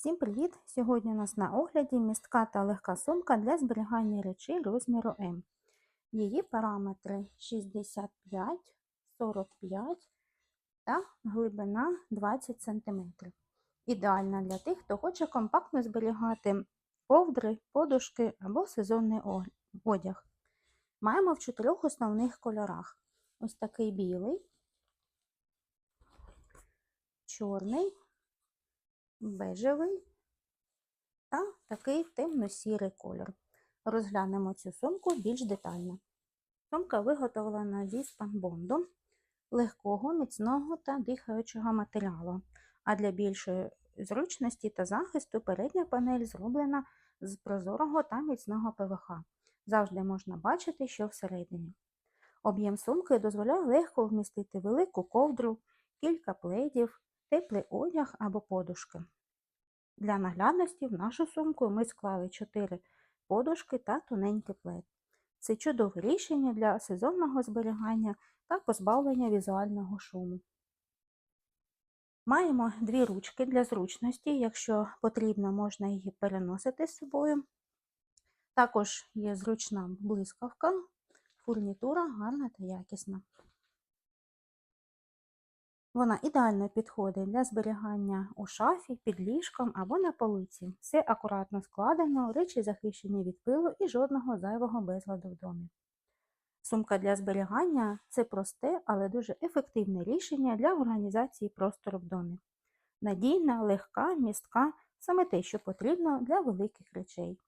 Всім привіт! Сьогодні у нас на огляді містка та легка сумка для зберігання речей розміру М. Її параметри 65, 45 та глибина 20 см. Ідеальна для тих, хто хоче компактно зберігати ковдри, подушки або сезонний одяг. Маємо в чотирьох основних кольорах: ось такий білий, чорний бежевий та такий темно-сірий кольор. Розглянемо цю сумку більш детально. Сумка виготовлена зі спанбонду, легкого, міцного та дихаючого матеріалу, а для більшої зручності та захисту передня панель зроблена з прозорого та міцного ПВХ. Завжди можна бачити, що всередині. Об'єм сумки дозволяє легко вмістити велику ковдру, кілька пледів, теплий одяг або подушки. Для наглядності в нашу сумку ми склали 4 подушки та тоненький плед. Це чудове рішення для сезонного зберігання та позбавлення візуального шуму. Маємо дві ручки для зручності, якщо потрібно, можна її переносити з собою. Також є зручна блискавка, фурнітура гарна та якісна. Вона ідеально підходить для зберігання у шафі, під ліжком або на полиці. Все акуратно складено, речі захищені від пилу і жодного зайвого безладу в домі. Сумка для зберігання це просте, але дуже ефективне рішення для організації простору в домі. Надійна, легка, містка саме те, що потрібно для великих речей.